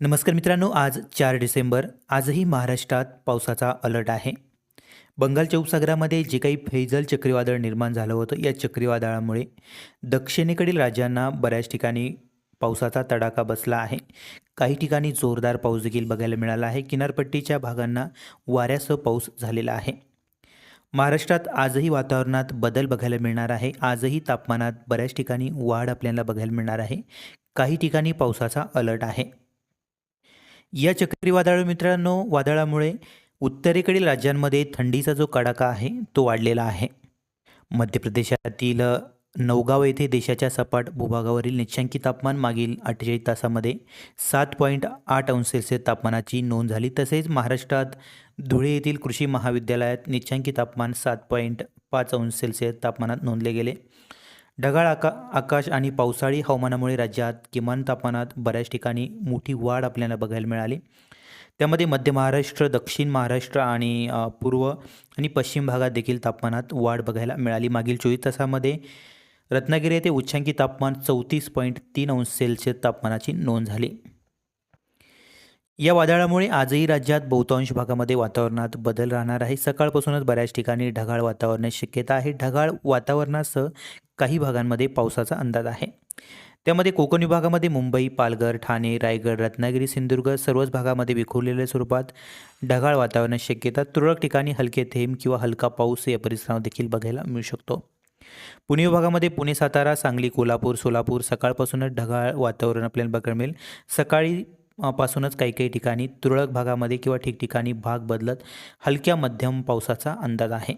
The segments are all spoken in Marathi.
नमस्कार मित्रांनो आज चार डिसेंबर आजही महाराष्ट्रात पावसाचा अलर्ट आहे. बंगालच्या उपसागरामध्ये जे काही फैजल चक्रीवादळ निर्माण झालं होतं या चक्रीवादळामुळे दक्षिणेकडील राज्यांना बऱ्याच ठिकाणी पावसाचा तडाखा बसला आहे. काही ठिकाणी जोरदार पाऊस देखील बघायला मिळाला आहे. किनारपट्टीच्या भागांना वाऱ्यासह पाऊस झालेला आहे. महाराष्ट्रात आजही वातावरणात बदल बघायला मिळणार आहे. आजही तापमानात बऱ्याच ठिकाणी वाढ आपल्याला बघायला मिळणार आहे. काही ठिकाणी पावसाचा अलर्ट आहे. या चक्रीवादळ मित्रांनो वादळामुळे उत्तरेकडील राज्यांमध्ये थंडीचा जो कडाका आहे तो वाढलेला आहे. मध्य प्रदेशातील नवगाव नौगाव येथे देशाच्या सपाट भूभागावरील निश्चंकी तापमान मागील अठ्ठेचाळीस तासामध्ये सात पॉईंट आठ अंश सेल्सिअस तापमानाची नोंद झाली. तसेच महाराष्ट्रात धुळे येथील कृषी महाविद्यालयात निश्चंकी तापमान सात पॉईंट पाच अंश सेल्सिअस तापमानात नोंदले गेले. ढगाळ आका आकाश आणि पावसाळी हवामानामुळे राज्यात किमान तापमानात बऱ्याच ठिकाणी मोठी वाढ आपल्याला बघायला मिळाली. त्यामध्ये मध्य महाराष्ट्र दक्षिण महाराष्ट्र आणि पूर्व आणि पश्चिम भागात देखील तापमानात वाढ बघायला मिळाली. मागील चोवीस तासामध्ये रत्नागिरी येथे उच्चांकी तापमान चौतीस पॉईंट तीन अंश सेल्सिअस तापमानाची नोंद झाली. या वादळामुळे आजही राज्यात बहुतांश भागामध्ये वातावरणात बदल राहणार आहे. सकाळपासूनच बऱ्याच ठिकाणी ढगाळ वातावरणाची शक्यता आहे. ढगाळ वातावरणासह काही भागांमध्ये पावसाचा अंदाज आहे. त्यामध्ये कोकण विभागामध्ये मुंबई पालघर ठाणे रायगड रत्नागिरी सिंधुदुर्ग सर्वच भागामध्ये विखुरलेल्या स्वरूपात ढगाळ वातावरणाची शक्यता तुरळक ठिकाणी हलके थेंब किंवा हलका पाऊस या परिसरात देखील बघायला मिळू शकतो. पुणे विभागामध्ये पुणे सातारा सांगली कोल्हापूर सोलापूर सकाळपासूनच ढगाळ वातावरण आपल्याला बघायला मिळेल. सकाळी पासूनच काही काही ठिकाणी तुरळक भागामध्ये किंवा ठिकठिकाणी भाग बदलत हलक्या मध्यम पावसाचा अंदाज आहे.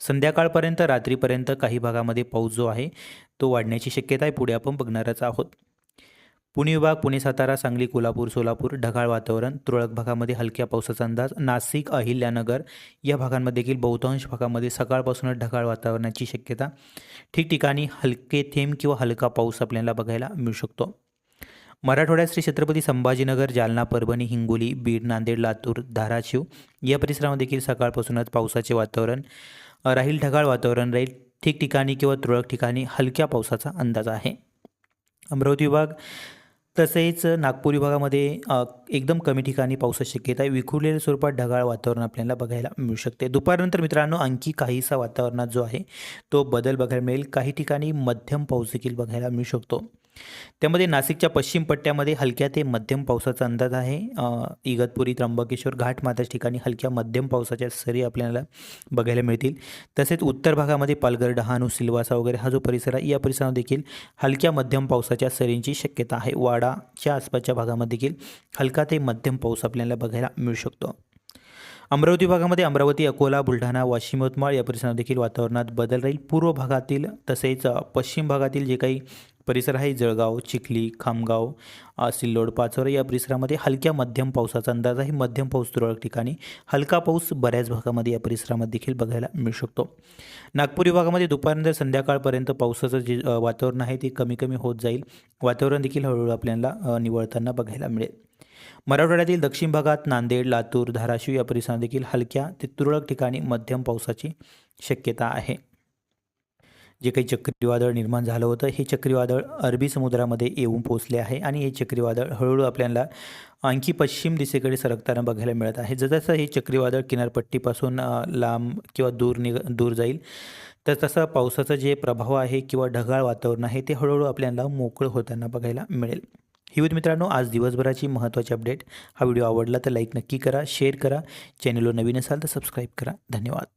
संध्याकाळपर्यंत रात्रीपर्यंत काही भागामध्ये पाऊस जो आहे तो वाढण्याची शक्यता आहे. पुढे आपण बघणारच आहोत. पुणे विभाग पुणे सातारा सांगली कोल्हापूर सोलापूर ढगाळ वातावरण तुरळक भागामध्ये हलक्या पावसाचा अंदाज नाशिक अहिल्यानगर या भागांमध्ये देखील बहुतांश भागामध्ये सकाळपासूनच ढगाळ वातावरणाची शक्यता. ठिकठिकाणी हलके थेंब किंवा हलका पाऊस आपल्याला बघायला मिळू शकतो. मराठवाड्यात श्री छत्रपती संभाजीनगर जालना परभणी हिंगोली बीड नांदेड लातूर धाराशिव या परिसरामध्ये देखील सकाळपासूनच पावसाचे वातावरण राहील ढगाळ वातावरण राहील ठिकठिकाणी किंवा तुरळक ठिकाणी हलक्या पावसाचा अंदाज आहे. अमरावती विभाग तसेच नागपूर विभागामध्ये एकदम कमी ठिकाणी पावसाची शक्यता आहे. विखुरलेल्या स्वरूपात ढगाळ वातावरण आपल्याला बघायला मिळू शकते. दुपारनंतर मित्रांनो आणखी काहीसा वातावरणात जो आहे तो बदल बघायला मिळेल. काही ठिकाणी मध्यम पाऊस देखील बघायला मिळू शकतो. त्यामध्ये नाशिकच्या पश्चिम पट्ट्यामध्ये हलक्या ते मध्यम पावसाचा अंदाज आहे. इगतपुरी त्र्यंबकेश्वर घाट माताच्या ठिकाणी हलक्या मध्यम पावसाच्या सरी आपल्याला बघायला मिळतील. तसेच उत्तर भागामध्ये पालघर डहाणू सिल्वासा वगैरे हा जो परिसर आहे या परिसरात देखील हलक्या मध्यम पावसाच्या सरींची शक्यता आहे. वाडाच्या आसपासच्या भागामध्ये देखील हलका ते मध्यम पाऊस आपल्याला बघायला मिळू शकतो. अमरावती भागामध्ये अमरावती अकोला बुलढाणा वाशिम यवतमाळ या परिसरात देखील वातावरणात बदल राहील. पूर्व भागातील तसेच पश्चिम भागातील जे काही परिसर आहे जळगाव चिखली खामगाव सिल्लोड पाचोरा या परिसरामध्ये हलक्या मध्यम पावसाचा अंदाज आहे. मध्यम पाऊस तुरळक ठिकाणी हलका पाऊस बऱ्याच भागामध्ये या परिसरामध्ये देखील बघायला मिळू शकतो. नागपूर विभागामध्ये दुपारनंतर संध्याकाळपर्यंत पावसाचं जे वातावरण आहे ते कमी कमी होत जाईल. वातावरण देखील हळूहळू आपल्याला निवळताना बघायला मिळेल. मराठवाड्यातील दक्षिण भागात नांदेड लातूर धाराशिव या परिसरात देखील हलक्या ते तुरळक ठिकाणी मध्यम पावसाची शक्यता आहे. जे काही चक्रीवादळ निर्माण झालं होतं हे चक्रीवादळ अरबी समुद्रामध्ये येऊन पोचले आहे आणि हे चक्रीवादळ हळूहळू आपल्याला आणखी पश्चिम दिशेकडे सरकताना बघायला मिळत आहे. जसं हे चक्रीवादळ किनारपट्टीपासून लांब किंवा दूर निघ दूर जाईल तर तसा पावसाचा जे प्रभाव आहे किंवा ढगाळ वातावरण आहे ते हळूहळू आपल्याला मोकळं होताना बघायला मिळेल. ही होती मित्रांनो आज दिवसभराची महत्त्वाची अपडेट. हा व्हिडिओ आवडला तर लाईक नक्की करा शेअर करा. चॅनलवर नवीन असाल तर सबस्क्राईब करा. धन्यवाद.